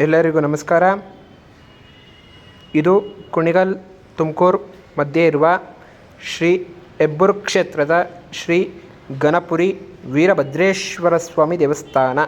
ಎಲ್ಲರಿಗೂ ನಮಸ್ಕಾರ. ಇದು ಕುಣಿಗಲ್ ತುಮಕೂರು ಮಧ್ಯೆ ಇರುವ ಶ್ರೀ ಹೆಬ್ಬೂರು ಕ್ಷೇತ್ರದ ಶ್ರೀ ಗಣಪುರಿ ವೀರಭದ್ರೇಶ್ವರ ಸ್ವಾಮಿ ದೇವಸ್ಥಾನ.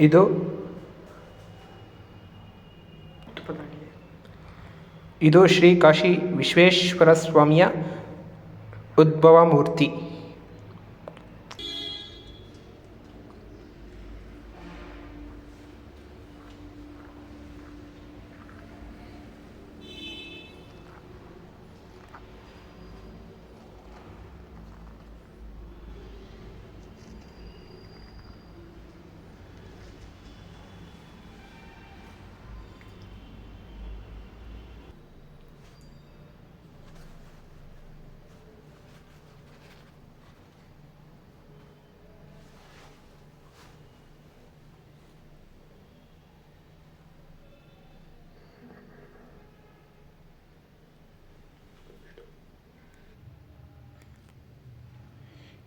ಇದು ಇದು ಶ್ರೀ ಕಾಶಿ ವಿಶ್ವೇಶ್ವರ ಸ್ವಾಮಿಯ ಉದ್ಭವ ಮೂರ್ತಿ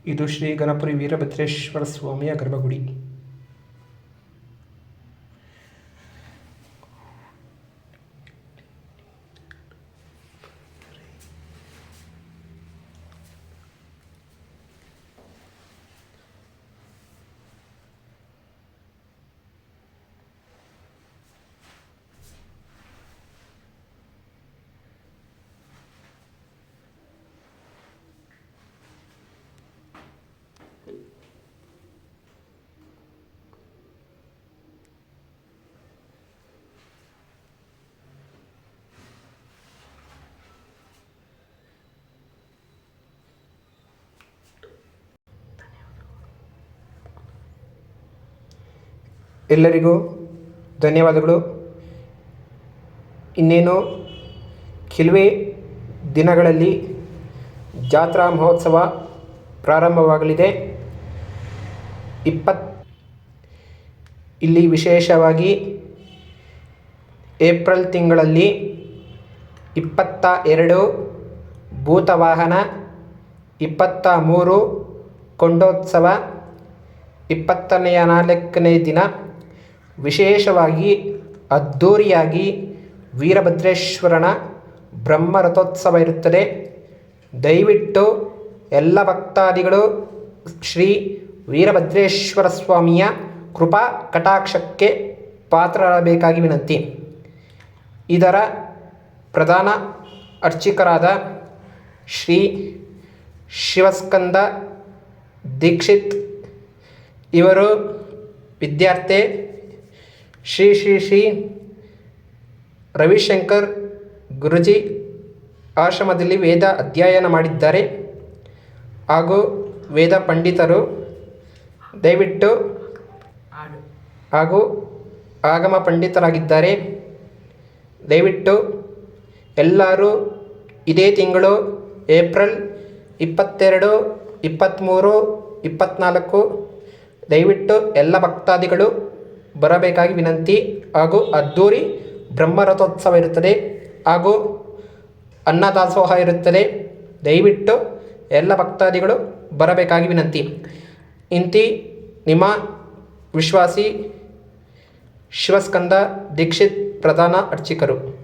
ಇದು ಶ್ರೀ ಗಣಪುರಿ ವೀರಭದ್ರೇಶ್ವರ ಸ್ವಾಮಿಯ ಗರ್ಭಗುಡಿ. ಎಲ್ಲರಿಗೂ ಧನ್ಯವಾದಗಳು. ಇನ್ನೇನು, ಕೆಲವೇ ದಿನಗಳಲ್ಲಿ ಜಾತ್ರಾ ಮಹೋತ್ಸವ ಪ್ರಾರಂಭವಾಗಲಿದೆ. ಇಪ್ಪತ್ತು ಇಲ್ಲಿ ವಿಶೇಷವಾಗಿ ಏಪ್ರಿಲ್ ತಿಂಗಳಲ್ಲಿ ಇಪ್ಪತ್ತ ಎರಡು ಭೂತವಾಹನ, ಇಪ್ಪತ್ತ ಮೂರು ಕೊಂಡೋತ್ಸವ, ಇಪ್ಪತ್ತನೆಯ ನಾಲ್ಕನೇ ದಿನ ವಿಶೇಷವಾಗಿ ಅದ್ಧೂರಿಯಾಗಿ ವೀರಭದ್ರೇಶ್ವರನ ಬ್ರಹ್ಮರಥೋತ್ಸವ ಇರುತ್ತದೆ. ದಯವಿಟ್ಟು ಎಲ್ಲ ಭಕ್ತಾದಿಗಳು ಶ್ರೀ ವೀರಭದ್ರೇಶ್ವರ ಸ್ವಾಮಿಯ ಕೃಪಾ ಕಟಾಕ್ಷಕ್ಕೆ ಪಾತ್ರರಾಗಬೇಕಾಗಿ ವಿನಂತಿ. ಇದರ ಪ್ರಧಾನ ಅರ್ಚಕರಾದ ಶ್ರೀ ಶಿವಸ್ಕಂದ ದೀಕ್ಷಿತ್ ಇವರು ವಿದ್ಯಾರ್ಥಿ ಶ್ರೀ ಶ್ರೀ ಶ್ರೀ ರವಿಶಂಕರ್ ಗುರುಜಿ ಆಶ್ರಮದಲ್ಲಿ ವೇದ ಅಧ್ಯಯನ ಮಾಡಿದ್ದಾರೆ. ಹಾಗೂ ವೇದ ಪಂಡಿತರು ದಯವಿಟ್ಟು ಹಾಗೂ ಆಗಮ ಪಂಡಿತರಾಗಿದ್ದಾರೆ. ದಯವಿಟ್ಟು ಎಲ್ಲರೂ ಇದೇ ತಿಂಗಳು ಏಪ್ರಿಲ್ ಇಪ್ಪತ್ತೆರಡು, ಇಪ್ಪತ್ತ್ಮೂರು, ಇಪ್ಪತ್ತ್ನಾಲ್ಕು ದಯವಿಟ್ಟು ಎಲ್ಲ ಭಕ್ತಾದಿಗಳು ಬರಬೇಕಾಗಿ ವಿನಂತಿ. ಹಾಗೂ ಅದ್ಧೂರಿ ಬ್ರಹ್ಮರಥೋತ್ಸವ ಇರುತ್ತದೆ. ಹಾಗೂ ಅನ್ನದಾಸೋಹ ಇರುತ್ತದೆ. ದಯವಿಟ್ಟು ಎಲ್ಲ ಭಕ್ತಾದಿಗಳು ಬರಬೇಕಾಗಿ ವಿನಂತಿ. ಇಂತಿ ನಿಮ್ಮ ವಿಶ್ವಾಸಿ ಶಿವಸ್ಕಂದ ದೀಕ್ಷಿತ್ ಪ್ರಧಾನ ಅರ್ಚಕರು.